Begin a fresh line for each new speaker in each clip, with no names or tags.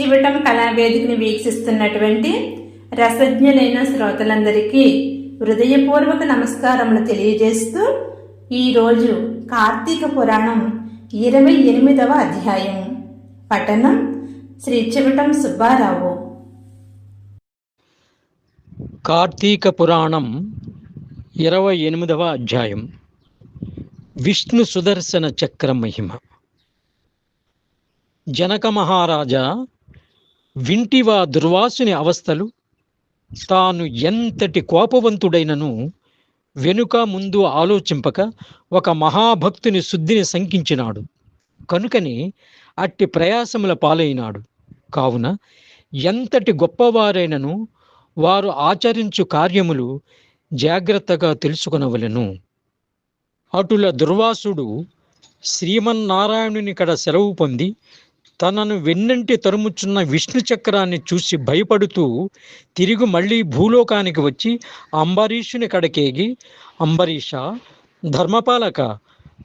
చివటం కళావేదికని వీక్షిస్తున్నటువంటి రసజ్ఞులైన శ్రోతలందరికీ హృదయపూర్వక నమస్కారములు తెలియజేస్తూ ఈరోజు కార్తీక పురాణం ఇరవై ఎనిమిదవ అధ్యాయం. పఠనం శ్రీ చివటం సుబ్బారావు.
కార్తీక పురాణం ఇరవై ఎనిమిదవ అధ్యాయం. విష్ణు సుదర్శన చక్ర మహిమ జనక మహారాజా వింటివా దుర్వాసుని అవస్థలు? తాను ఎంతటి కోపవంతుడైనను వెనుక ముందు ఆలోచింపక ఒక మహాభక్తుని శుద్ధిని శంకించినాడు. కనుకనే అట్టి ప్రయాసముల పాలైనాడు. కావున ఎంతటి గొప్పవారైనను వారు ఆచరించు కార్యములు జాగ్రత్తగా తెలుసుకునవలను. అటుల దుర్వాసుడు శ్రీమన్నారాయణుని కడ సెలవు పొంది తనను వెన్నంటి తరుముచున్న విష్ణు చక్రాన్ని చూసి భయపడుతూ తిరిగి మళ్ళీ భూలోకానికి వచ్చి అంబరీషుని కడకేగి అంబరీష ధర్మపాలక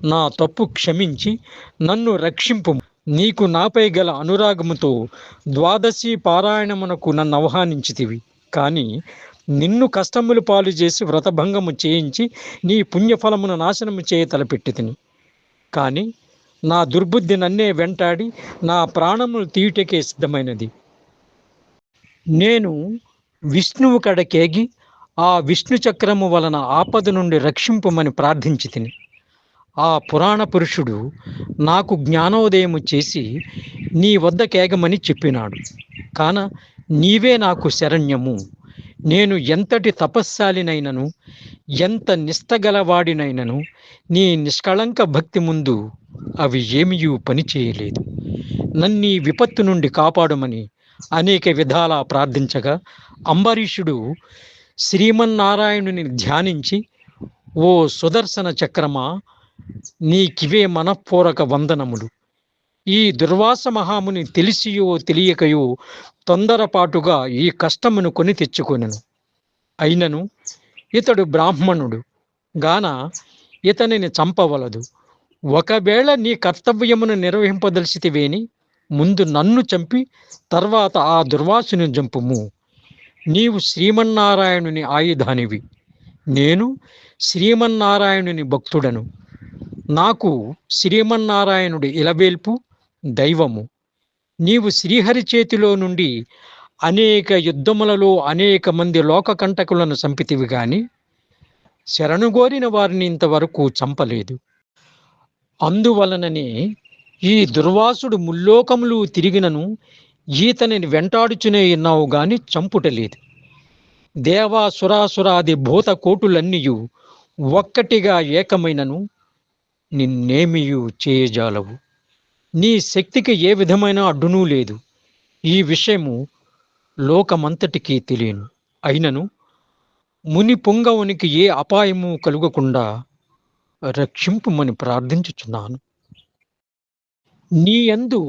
నా తప్పు క్షమించి నన్ను రక్షింపు. నీకు నాపై గల అనురాగముతో ద్వాదశి పారాయణమునకు నన్ను ఆహ్వానించితివి. కానీ నిన్ను కష్టములు పాలు చేసి వ్రతభంగము చేయించి నీ పుణ్యఫలమును నాశనము చేయ తలపెట్టితిని. కానీ నా దుర్బుద్ధి నన్నే వెంటాడి నా ప్రాణములు తీయుటకే సిద్ధమైనది. నేను విష్ణువు కడకేగి ఆ విష్ణు చక్రము వలన ఆపద నుండి రక్షింపమని ప్రార్థించి తిని ఆ పురాణ పురుషుడు నాకు జ్ఞానోదయము చేసి నీ వద్ద కేగమని చెప్పినాడు. కాన నీవే నాకు శరణ్యము. నేను ఎంతటి తపస్శాలినైనను ఎంత నిష్టగలవాడినైనను నీ నిష్కళంక భక్తి ముందు అవి ఏమియూ పనిచేయలేదు నన్ను విపత్తు నుండి కాపాడమని అనేక విధాలా ప్రార్థించగా అంబరీషుడు శ్రీమన్నారాయణుని ధ్యానించి ఓ సుదర్శన చక్రమా నీకివే మనఃపూరక వందనములు. ఈ దుర్వాస మహాముని తెలిసియో తెలియకయో తొందరపాటుగా ఈ కష్టమును కొని తెచ్చుకొనెను. అయినను ఇతడు బ్రాహ్మణుడు గాన ఇతనిని చంపవలదు. ఒకవేళ నీ కర్తవ్యమును నిర్వహింపదలిచితివేని ముందు నన్ను చంపి తర్వాత ఆ దుర్వాసుని చంపుము నీవు శ్రీమన్నారాయణుని ఆయుధానివి. నేను శ్రీమన్నారాయణుని భక్తుడను. నాకు శ్రీమన్నారాయణుడి ఇలవేల్పు దైవము. నీవు శ్రీహరి చేతిలో నుండి అనేక యుద్ధములలో అనేక మంది లోకకంటకులను చంపితివి కానీ శరణుగోరిన వారిని ఇంతవరకు చంపలేదు. అందువలననే ఈ దుర్వాసుడు ముల్లోకములు తిరిగినను ఈతనిని వెంటాడుచునే ఉన్నావు గాని చంపుటలేదు దేవాసురాసురాది భూత కోటులన్నీయు ఒక్కటిగా ఏకమైనను నిన్నేమియు చేయజాలవు. నీ శక్తికి ఏ విధమైన అడ్డునూ లేదు. ఈ విషయము లోకమంతటికీ తెలియను. అయినను ముని పొంగవునికి ఏ అపాయము కలుగకుండా రక్షింపుమని ప్రార్థించుచున్నాను. నీ యందు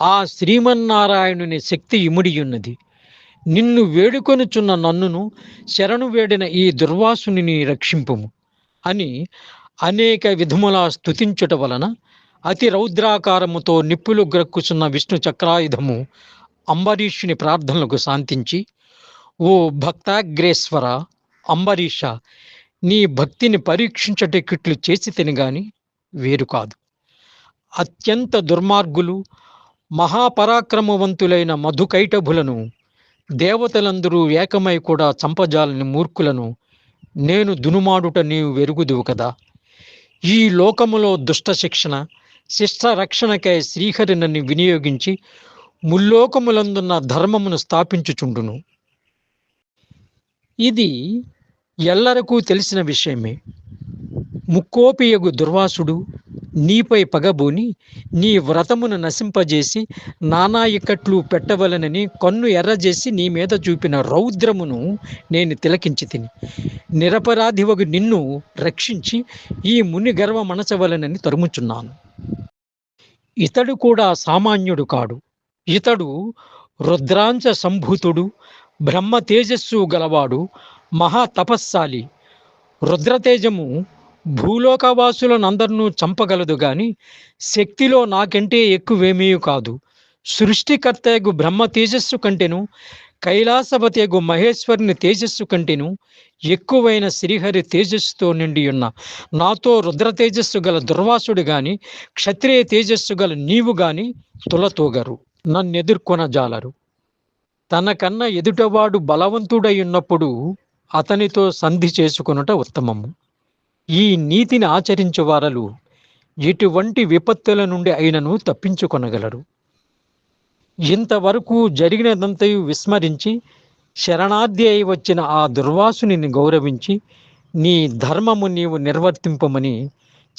ఆ శ్రీమన్నారాయణుని శక్తి ఇముడియున్నది. నిన్ను వేడుకొనుచున్న నన్నును శరణు వేడిన ఈ దుర్వాసుని రక్షింపుము అని అనేక విధములా స్తుతించుట వలన అతి రౌద్రాకారముతో నిప్పులు గ్రక్కుచున్న విష్ణు చక్రాయుధము అంబరీషుని ప్రార్థనలకు శాంతించి ఓ భక్తాగ్రేశ్వర అంబరీష నీ భక్తిని పరీక్షించటకిట్లు చేసి తినగాని వేరు కాదు. అత్యంత దుర్మార్గులు మహాపరాక్రమవంతులైన మధుకైటభులను దేవతలందరూ ఏకమై కూడా చంపజాలని మూర్ఖులను నేను దునుమాడుట నీవు వెరుగుదువు కదా. ఈ లోకములో దుష్ట శిక్షణ శిష్ట రక్షణకై శ్రీహరి నన్ను వినియోగించి ముల్లోకములందున్న ధర్మమును స్థాపించుచుండును. ఇది ఎల్లరకు తెలిసిన విషయమే. ముక్కోపియగు దుర్వాసుడు నీపై పగబోని నీ వ్రతమును నశింపజేసి నానా ఇక్కట్లు పెట్టవలనని కన్ను ఎర్రజేసి నీ మీద చూపిన రౌద్రమును నేను తిలకించి తిని. నిరపరాధివగు నిన్ను రక్షించి ఈ ముని గర్వ మనసవలనని తరుముచున్నాను. ఇతడు కూడా సామాన్యుడు కాడు. ఇతడు రుద్రాంశ సంభూతుడు బ్రహ్మ తేజస్సు గలవాడు మహా తపస్సాలి రుద్రతేజము భూలోకవాసులనందరినూ చంపగలదు గాని శక్తిలో నాకంటే ఎక్కువేమీ కాదు. సృష్టికర్తయగు బ్రహ్మ తేజస్సు కంటెను కైలాసపతియగు మహేశ్వరుని తేజస్సు కంటెను ఎక్కువైన శ్రీహరి తేజస్సుతో నిండి ఉన్న నాతో రుద్ర తేజస్సు గల దుర్వాసుడు గాని క్షత్రియ తేజస్సు గల నీవు గాని తులతూగరు. నన్నెదుర్కొన జాలరు తనకన్నా ఎదుటవాడు బలవంతుడై ఉన్నప్పుడు అతనితో సంధి చేసుకొనుట ఉత్తమము. ఈ నీతిని ఆచరించు వారలు ఎటువంటి విపత్తుల నుండి అయినను తప్పించుకొనగలరు. ఇంతవరకు జరిగినదంతయు విస్మరించి శరణార్థి అయి వచ్చిన ఆ దుర్వాసుని గౌరవించి నీ ధర్మము నీవు నిర్వర్తింపమని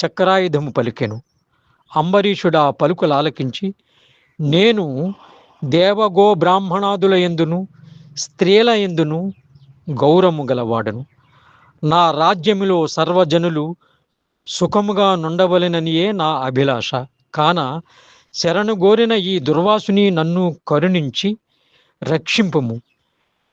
చక్రాయుధము పలికెను. అంబరీషుడు ఆ పలుకులు ఆలకించి నేను దేవగో బ్రాహ్మణాదుల ఎందును స్త్రీల ఎందును గౌరవము గలవాడను. నా రాజ్యములో సర్వజనులు సుఖముగా నుండవలెననియే నా అభిలాష. కాన శరణు గోరిన ఈ దుర్వాసుని నన్ను కరుణించి రక్షింపుము.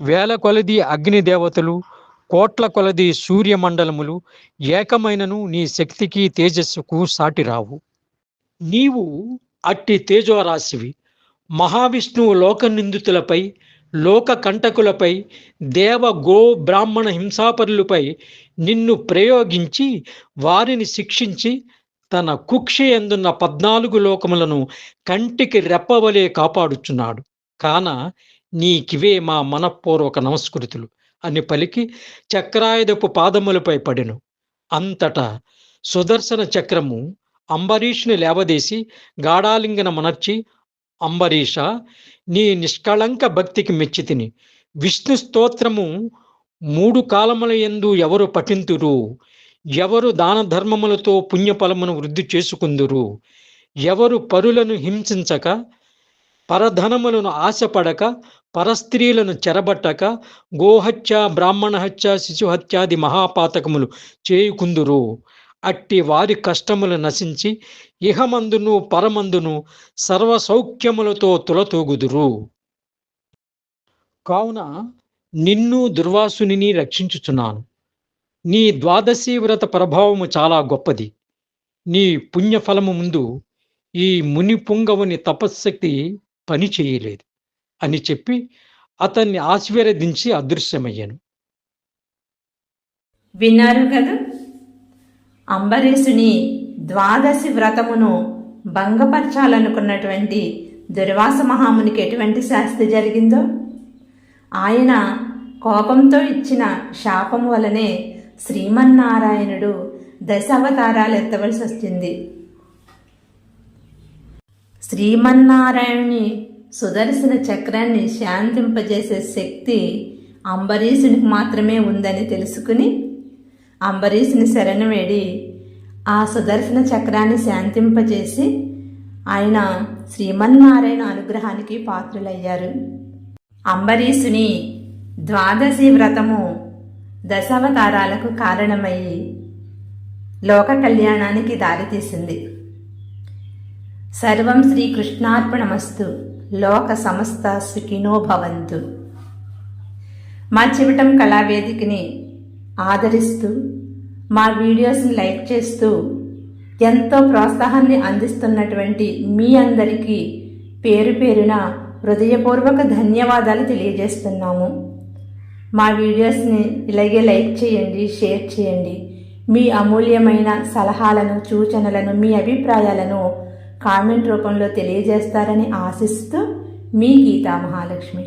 వేల కొలది అగ్ని దేవతలు కోట్ల కొలది సూర్యమండలములు ఏకమైనను నీ శక్తికి తేజస్సుకు సాటిరావు నీవు అట్టి తేజోరాశివి. మహావిష్ణువు లోక నిందితులపై లోక కంటకులపై దేవ గో బ్రాహ్మణ హింసాపరులపై నిన్ను ప్రయోగించి వారిని శిక్షించి తన కుక్షి ఎందున్న పద్నాలుగు లోకములను కంటికి రెప్పవలే కాపాడుచున్నాడు. కాన నీకివే మా మనఃపూర్వక నమస్కృతులు. అని పలికి చక్రాయుధపు పాదములపై పడెను. అంతటా సుదర్శన చక్రము అంబరీషుని లేవదీసి గాఢాలింగన మనర్చి అంబరీష నీ నిష్కళంక భక్తికి మెచ్చితిని. విష్ణు స్తోత్రము మూడు కాలముల ఎందు ఎవరు పఠింతురు? ఎవరు దాన ధర్మములతో పుణ్యఫలమును వృద్ధి చేసుకుందురు? ఎవరు పరులను హింసించక పరధనములను ఆశపడక పరస్త్రీలను చెరబట్టక గోహత్య బ్రాహ్మణ హత్య శిశుహత్యాది మహాపాతకములు చేయుకుందురు? అట్టి వారి కష్టములు నశించి ఇహమందును పరమందును సర్వ సౌఖ్యములతో తులతూగుదురు. కావున నిన్ను దుర్వాసుని రక్షించుచున్నాను. నీ ద్వాదశి వ్రత ప్రభావము చాలా గొప్పది. నీ పుణ్యఫలము ముందు ఈ ముని పుంగవుని తపశ్శక్తి పని చేయలేదు అని చెప్పి అతన్ని ఆశీర్వదించి అదృశ్యమయ్యాను.
విన్నారు కదా? అంబరీషుని ద్వాదశి వ్రతమును భంగపరచాలనుకున్నటువంటి దుర్వాస మహామునికి ఎటువంటి శాస్తి జరిగిందో? ఆయన కోపంతో ఇచ్చిన శాపం వలనే శ్రీమన్నారాయణుడు దశావతారాలు ఎత్తవలసి వచ్చింది. శ్రీమన్నారాయణుని సుదర్శన చక్రాన్ని శాంతింపజేసే శక్తి అంబరీషునికి మాత్రమే ఉందని తెలుసుకుని అంబరీషుని శరణు వేడి ఆ సుదర్శన చక్రాన్ని శాంతింపజేసి ఆయన శ్రీమన్నారాయణ అనుగ్రహానికి పాత్రులయ్యారు. అంబరీషుని ద్వాదశి వ్రతము దశావతారాలకు కారణమయ్యి లోక కళ్యాణానికి దారితీసింది. సర్వం శ్రీకృష్ణార్పణమస్తు లోక సమస్త సుఖినో భవంతు. మా చివటం కళావేదికని ఆదరిస్తూ మా వీడియోస్ని లైక్ చేస్తూ ఎంతో ప్రోత్సాహాన్ని అందిస్తున్నటువంటి మీ అందరికీ పేరు పేరున హృదయపూర్వక ధన్యవాదాలు తెలియజేస్తున్నాము. మా వీడియోస్ని ఇలాగే లైక్ చేయండి షేర్ చేయండి. మీ అమూల్యమైన సలహాలను సూచనలను మీ అభిప్రాయాలను కామెంట్ రూపంలో తెలియజేస్తారని ఆశిస్తూ మీ గీతా మహాలక్ష్మి.